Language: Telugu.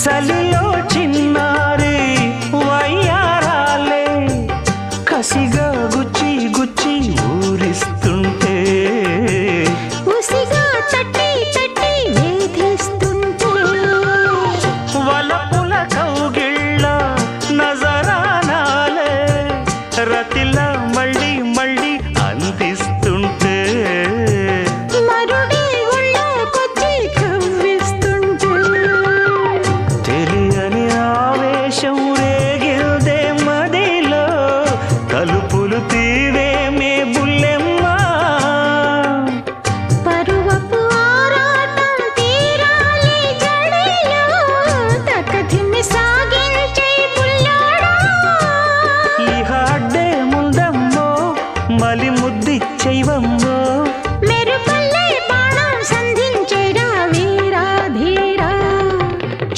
చలిలో చిన్నారి వయ్యారాలే. కసిగా గుచ్చి గుచ్చి ఊరిస్తుంటే. ఉసిగా తట్టి తట్టి వేధిస్తుంటే. వలపుల కౌగిళ్ళ నజరానాలే. రతిలా కొలుతీవేమే బుల్లెమ్మ. పరువపు ఆరాటం తీరాలి జడలో తకధిమి సాగించే బుల్లాడా ఈ